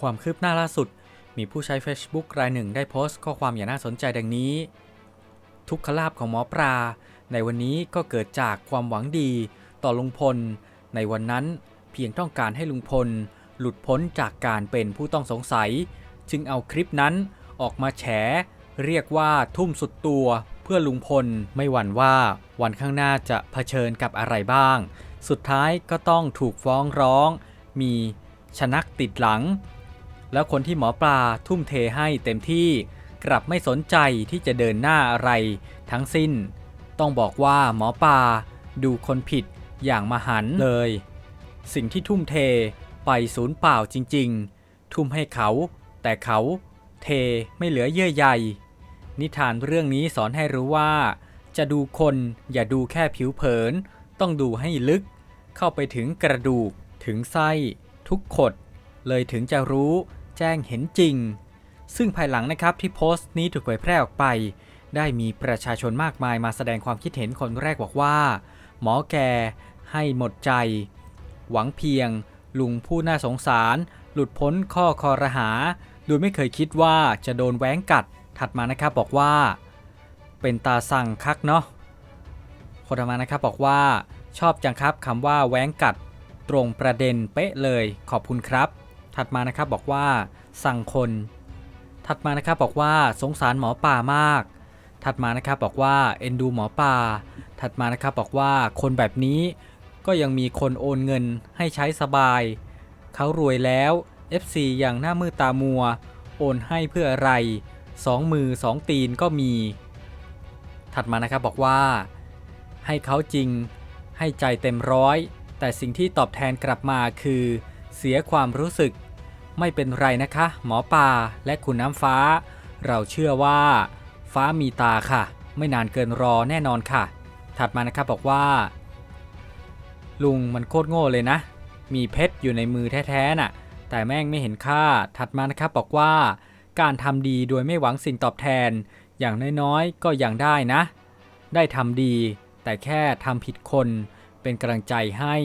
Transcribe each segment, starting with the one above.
ความคืบหน้าล่าสุด มีผู้ใช้ Facebook รายหนึ่งได้โพสต์ข้อความอย่างน่าสนใจดังนี้ ทุกขลาบของหมอปลาในวันนี้ก็เกิดจากความหวังดีต่อลุงพล ในวันนั้นเพียงต้องการให้ลุงพล หลุดพ้นจากการเป็นผู้ต้องสงสัย จึงเอาคลิปนั้นออกมาแฉ เรียกว่าทุ่มสุดตัวเพื่อลุงพลไม่หวั่นว่าวันข้างหน้าจะเผชิญกับอะไรบ้าง สุดท้ายก็ต้องถูกฟ้องร้อง มีชนักติดหลัง แล้วคนที่หมอปลาทุ่มเทให้เต็มที่กลับไม่สนใจที่จะเดินหน้าอะไร ทั้งสิ้น ต้องบอกว่าหมอปลาดูคนผิดอย่างมหันเลย สิ่งที่ทุ่มเทไปศูนย์เปล่าจริง ๆ ทุ่มให้เขา แต่เขาเทไม่เหลือเยื่อใย นิทานเรื่องนี้สอนให้รู้ว่า จะดูคนอย่าดูแค่ผิวเผิน ต้องดูให้ลึก เข้าไปถึงกระดูกถึงไส้ ทุกขด เลยถึงจะรู้ แจ้งเห็นจริง ซึ่งภายหลังนะครับที่โพสต์นี้ถูกเผยแพร่ออกไป ได้มีประชาชนมากมายมาแสดงความคิดเห็นคนแรกบอกว่า หมอแกให้หมดใจ หวังเพียง ลุงผู้น่าสงสาร หลุดพ้นข้อคอรหา โดยไม่เคยคิดว่าจะโดนแหว้งกัด ถัดมานะครับบอกว่า เป็นตาสั่งคักเนาะคนถัดมานะครับบอกว่าชอบจังครับคำว่าแหว้งกัด ตรงประเด็นเป๊ะเลยขอบคุณครับ ถัดมานะครับบอกว่าสั่งคน ถัดมานะครับบอกว่าสงสารหมอป่ามาก ถัดมานะครับบอกว่าเอ็นดูหมอป่า ถัดมานะครับบอกว่าคนแบบนี้ก็ยังมีคนโอนเงินให้ใช้สบาย เขารวยแล้ว FC อย่างหน้ามือตามัว โอนให้เพื่ออะไรสองมือสองตีนก็มี ถัดมานะครับบอกว่า ให้เขาจริง ให้ใจเต็มร้อย แต่สิ่งที่ตอบแทนกลับมาคือ เสียความรู้สึก ไม่เป็นไรนะคะ หมอปลาและคุณน้ำฟ้า เราเชื่อว่า ฟ้ามีตาค่ะ ไม่นานเกินรอแน่นอนค่ะ ถัดมานะครับบอกว่า ลุงมันโคตรโง่เลยนะ มีเพชรอยู่ในมือแท้ๆน่ะ แต่แม่งไม่เห็นค่า ถัดมานะครับบอกว่า การทำดีโดยไม่หวังสิ่งตอบแทน อย่างน้อยๆก็ยังได้นะ ได้ทำดี แต่แค่ทำผิดคน เป็นกำลังใจให้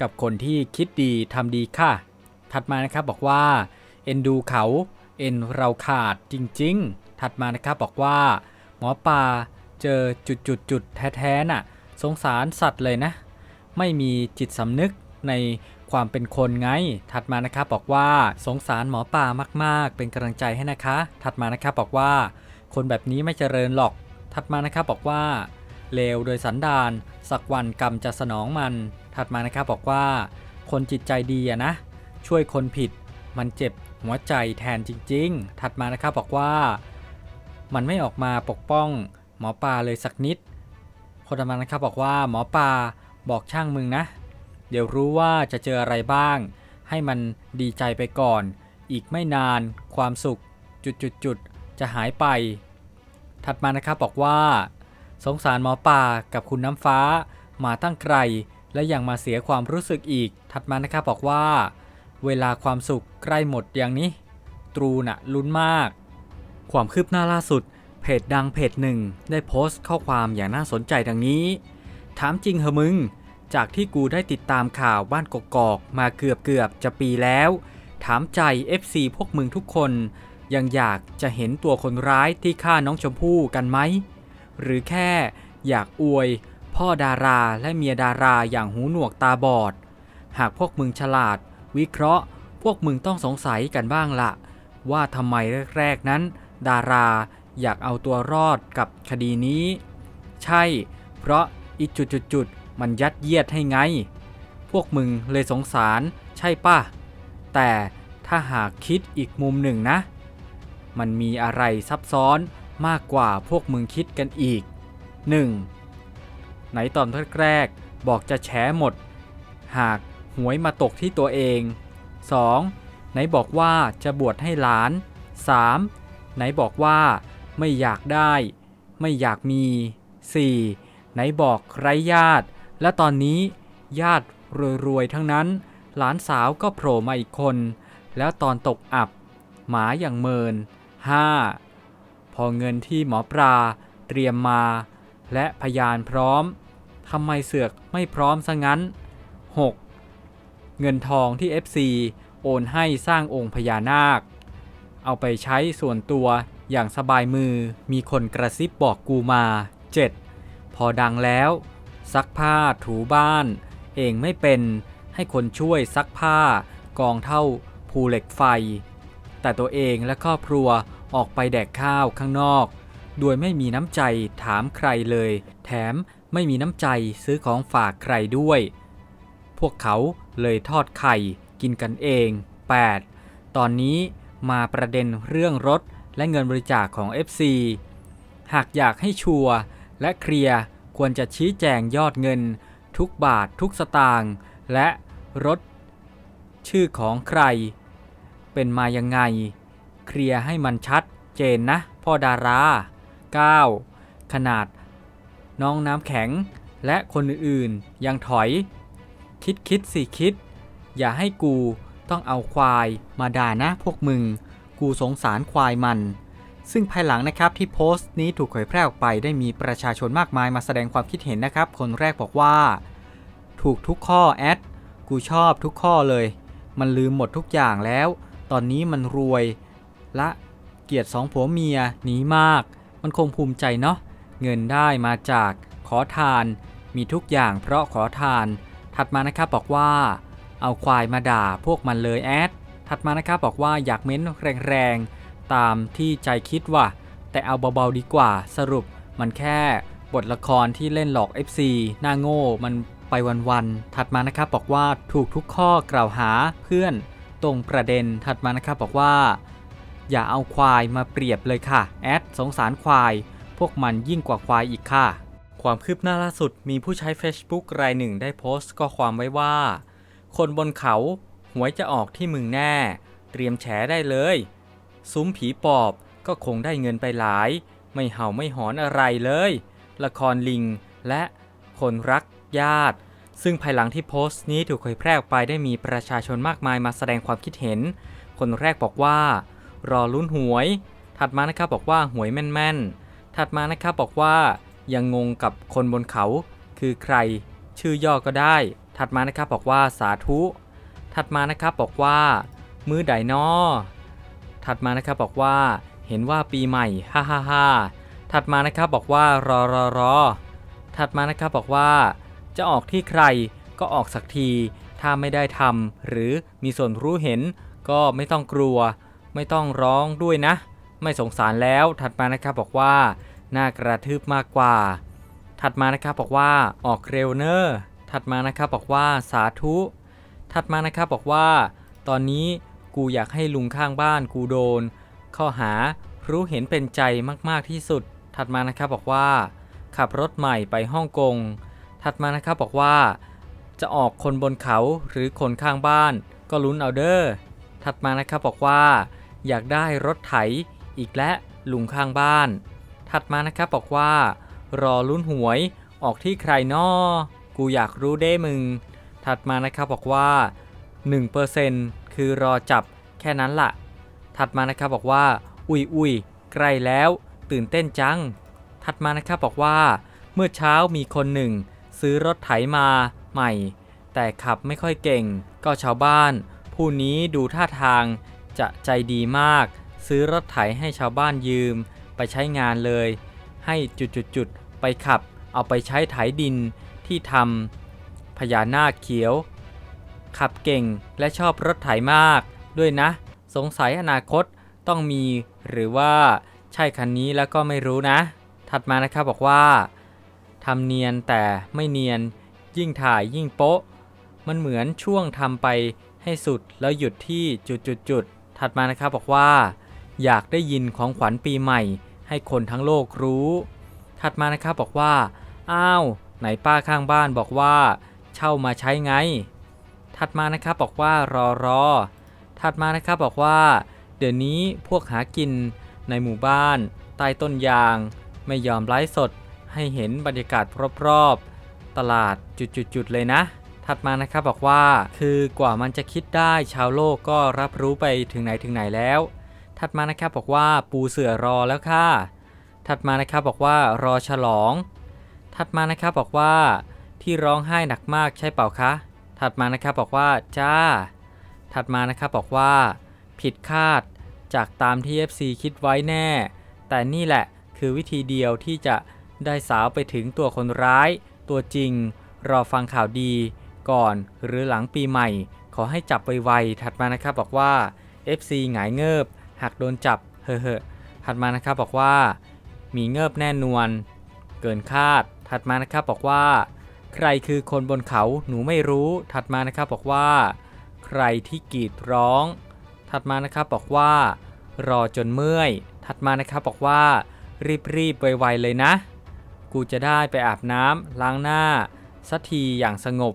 กับคนที่คิดดีทำดีค่ะ ถัดมานะครับบอกว่าเอ็นดูเขาเอ็นเราขาดจริง ๆ ถัดมานะครับบอกว่า หมอปลาเจอจุดจุดจุดๆๆแท้ๆน่ะ สงสารสัตว์เลยนะ ไม่มีจิตสำนึกในความเป็นคนไง ถัดมานะครับบอกว่าสงสารหมอป่ามาก ๆ เป็นกำลังใจให้นะคะ ถัดมานะครับบอกว่า คนแบบนี้ไม่เจริญหรอก ถัดมานะครับบอกว่าเลวโดยสันดานสักวันกรรมจะสนองมัน ถัดมานะครับบอกว่า คนจิตใจดีอะนะ ช่วยคนผิด มันเจ็บหัวใจแทนจริง ๆ ถัดมานะครับบอกว่า มันไม่ออกมาปกป้องหมอปลาเลยสักนิด คนถัดมานะครับบอกว่าหมอปลาบอกช่างมึงนะ เดี๋ยวรู้ว่าจะเจออะไรบ้าง ให้มันดีใจไปก่อน อีกไม่นานความสุขจุดๆๆจะหายไป ถัดมานะครับบอกว่า สงสารหมอป่ากับคุณน้ำฟ้ามาตั้งไกลและยังมาเสียความรู้สึกอีก ถัดมานะครับบอกว่า เวลาความสุขใกล้หมดอย่างนี้ ตรูน่ะลุ้นมาก ความคืบหน้าล่าสุด เพจดังเพจหนึ่งได้โพสต์ข้อความอย่างน่าสนใจดังนี้ ถามจริงเหอะมึง จากที่กูได้ติดตามข่าวบ้านกกอกมาเกือบเกือบจะปีแล้ว ถามใจ FC พวกมึงทุกคน ยังอยากจะเห็นตัวคนร้ายที่ฆ่าน้องชมพู่กันไหม หรือแค่อยากอวย พ่อดาราและเมียดาราอย่างหูหนวกตาบอด หากพวกมึงฉลาด วิเคราะห์ พวกมึงต้องสงสัยกันบ้างละว่าทำไมแรกๆนั้น ดาราอยากเอาตัวรอดกับคดีนี้ ใช่ เพราะอีจุดๆมันยัดเยียดให้ไง พวกมึงเลยสงสารใช่ป่ะ แต่ถ้าหากคิดอีกมุมหนึ่งนะ มันมีอะไรซับซ้อนมากกว่าพวกมึงคิดกันอีก 1. ไหนตอนแรกๆบอกจะแฉหมด หาก หวยมาตกที่ตัวเอง 2. ไหนบอกว่าจะบวชให้หลาน 3. ไหนบอกว่าไม่อยากได้ ไม่อยากมี 4. ไหนบอกไร้ญาติ และตอนนี้ญาติรวยๆทั้งนั้น หลานสาวก็โผล่มาอีกคน แล้วตอนตกอับ หมาอย่างเมิน 5. พอเงินที่หมอปลาเตรียมมา และพยานพร้อมทำไมเสือกไม่พร้อมซะงั้น 6. เงินทองที่ FC โอนให้สร้างองค์พญานาค เอาไปใช้ส่วนตัวอย่างสบายมือมีคนกระซิบบอกกูมา 7. พอดังแล้ว ซักผ้าถูบ้าน เองไม่เป็นให้คนช่วยซักผ้ากองเท่าภูเหล็กไฟ แต่ตัวเองและครอบครัวออกไปแดกข้าวข้างนอก โดยไม่มีน้ำใจถามใครเลย แถมไม่มีน้ำใจซื้อของฝากใครด้วย พวกเขาเลยทอดไข่กินกันเอง 8. ตอนนี้มาประเด็นเรื่องรถและเงินบริจาคของ FC หากอยากให้ชัวร์และเคลียร์ควรจะชี้แจงยอดเงิน ทุกบาททุกสตางค์และรถ ชื่อของใคร เป็นมายังไง เคลียร์ให้มันชัดเจนนะพ่อดารา 9. ขนาด น้องน้ำแข็งและคนอื่นๆยังถอย คิดคิดสิคิด อย่าให้กูต้องเอาควายมาด่านะพวกมึง กูสงสารควายมัน ซึ่งภายหลังนะครับที่โพสต์นี้ถูกเผยแพร่ออกไปได้มีประชาชนมากมายมาแสดงความคิดเห็นนะครับ คนแรกบอกว่า ถูกทุกข้อแอด กูชอบทุกข้อเลย มันลืมหมดทุกอย่างแล้ว ตอนนี้มันรวย ละเกียรติสองผัวเมียหนีมาก มันคงภูมิใจเนาะ เงินได้มาจากขอทาน มีทุกอย่างเพราะขอทาน ถัดมานะครับบอกว่า เอาควายมาด่าพวกมันเลยแอด ถัดมานะครับบอกว่าอยากเม้นแรงๆ ตามที่ใจคิดว่ะ แต่เอาเบาๆดีกว่า สรุปมันแค่บทละครที่เล่นหลอก FC หน้าโง่ มันไปวันๆ ถัดมานะครับบอกว่าถูกทุกข้อกล่าวหาเพื่อนตรงประเด็น ถัดมานะครับบอกว่า อย่าเอาควายมาเปรียบเลยค่ะ แอดสงสารควาย พวกมันยิ่งกว่าควายอีกค่ะ ความคืบหน้าล่าสุดมีผู้ใช้ Facebook รายหนึ่งได้โพสต์ข้อความไว้ว่า คนบนเขาหวยจะออกที่มึงแน่ เตรียมแฉได้เลย ซุ้มผีปอบก็คงได้เงินไปหลาย ไม่เห่าไม่หอนอะไรเลย ละครลิงและคนรักญาติ ซึ่งภายหลังที่โพสต์นี้ถูกเผยแพร่ออกไปได้มีประชาชนมากมายมาแสดงความคิดเห็น คนแรกบอกว่า รอลุ้นหวย ถัดมานะครับบอกว่าหวยแม่นๆ ถัดมานะครับบอกว่า ยังงงกับคนบนเขา คือใคร ชื่อย่อก็ได้ ถัดมานะครับบอกว่าสาธุ ถัดมานะครับบอกว่า มือไดนอถัดมานะครับบอกว่า เห็นว่าปีใหม่ฮ่าฮ่าฮ่าถัดมานะครับบอกว่ารอรอรอถัดมานะครับบอกว่า จะออกที่ใครก็ออกสักที ถ้าไม่ได้ทำหรือมีส่วนรู้เห็น ก็ไม่ต้องกลัว ไม่ต้องร้องด้วยนะ ไม่สงสารแล้วถัดมานะครับบอกว่า น่ากระทืบมากกว่า ถัดมานะครับบอกว่าออกเร็วเนอร์ถัดมานะครับบอกว่าสาธุ ถัดมานะครับบอกว่า ตอนนี้กูอยากให้ลุงข้างบ้านกูโดน ข้อหารู้เห็นเป็นใจมากๆที่สุด ถัดมานะครับบอกว่า ขับรถใหม่ไปฮ่องกง ถัดมานะครับบอกว่า จะออกคนบนเขาหรือคนข้างบ้าน ก็ลุ้นเอาเด้อ ถัดมานะครับบอกว่า อยากได้รถไถอีกและลุงข้างบ้าน ถัดมานะครับบอกว่า รอลุ้นหวยออกที่ใครนอกูอยากรู้เด้มึง ถัดมานะครับบอกว่า 1%คือรอจับแค่นั้นละถัดมานะครับบอกว่า อุ้ยอุ้ยใกล้แล้ว ตื่นเต้นจัง ถัดมานะครับบอกว่า เมื่อเช้ามีคนหนึ่ง ซื้อรถไถมาใหม่ แต่ขับไม่ค่อยเก่ง ก็ชาวบ้าน ผู้นี้ดูท่าทางจะใจดีมาก ซื้อรถไถให้ชาวบ้านยืม ไปใช้งานเลย ให้จุดๆๆไปขับ เอาไปใช้ไถดินที่ทำพญานาคเขียว ขับเก่งและชอบรถไถมากด้วยนะ สงสัยอนาคตต้องมีหรือว่าใช่คันนี้แล้วก็ไม่รู้นะ ถัดมานะครับบอกว่าทำเนียนแต่ไม่เนียนยิ่งถ่ายยิ่งโป๊ะ มันเหมือนช่วงทำไปให้สุดแล้วหยุดที่จุดๆๆถัดมานะครับบอกว่า อยากได้ยินของขวัญปีใหม่ ให้คนทั้งโลกรู้ ถัดมานะครับบอกว่า อ้าวไหนป้าข้างบ้านบอกว่า เช่ามาใช้ไง ถัดมานะครับบอกว่ารอรอ ถัดมานะครับบอกว่า เดี๋ยวนี้พวกหากินในหมู่บ้านใต้ต้นยาง ไม่ยอมไลฟ์สด ให้เห็นบรรยากาศรอบๆ ตลาดจุดๆๆเลยนะ ถัดมานะครับบอกว่า คือกว่ามันจะคิดได้ชาวโลกก็รับรู้ไปถึงไหนถึงไหนแล้ว ถัดมานะครับบอกว่าปูเสือรอแล้วค่ะ ถัดมานะครับบอกว่ารอฉลอง ถัดมานะครับบอกว่าที่ร้องไห้หนักมากใช่เปล่าคะ ถัดมานะครับบอกว่าจ้า ถัดมานะครับบอกว่า ผิดคาดจากตามที่ FC คิดไว้แน่ แต่นี่แหละคือวิธีเดียวที่จะได้สาวไปถึงตัวคนร้าย ตัวจริง รอฟังข่าวดี ก่อนหรือหลังปีใหม่ ขอให้จับไวๆถัดมานะครับบอกว่า FC หงายเงิบ หากโดนจับเฮ้อๆถัดมานะครับบอกว่า มีเงิบแน่นวนเกินคาด ถัดมานะครับบอกว่า ใครคือคนบนเขาหนูไม่รู้ ถัดมานะครับบอกว่า ใครที่กรีดร้อง ถัดมานะครับบอกว่า รอจนเมื่อย ถัดมานะครับบอกว่า รีบๆไวๆเลยนะ กูจะได้ไปอาบน้ำล้างหน้าสักทีอย่างสงบ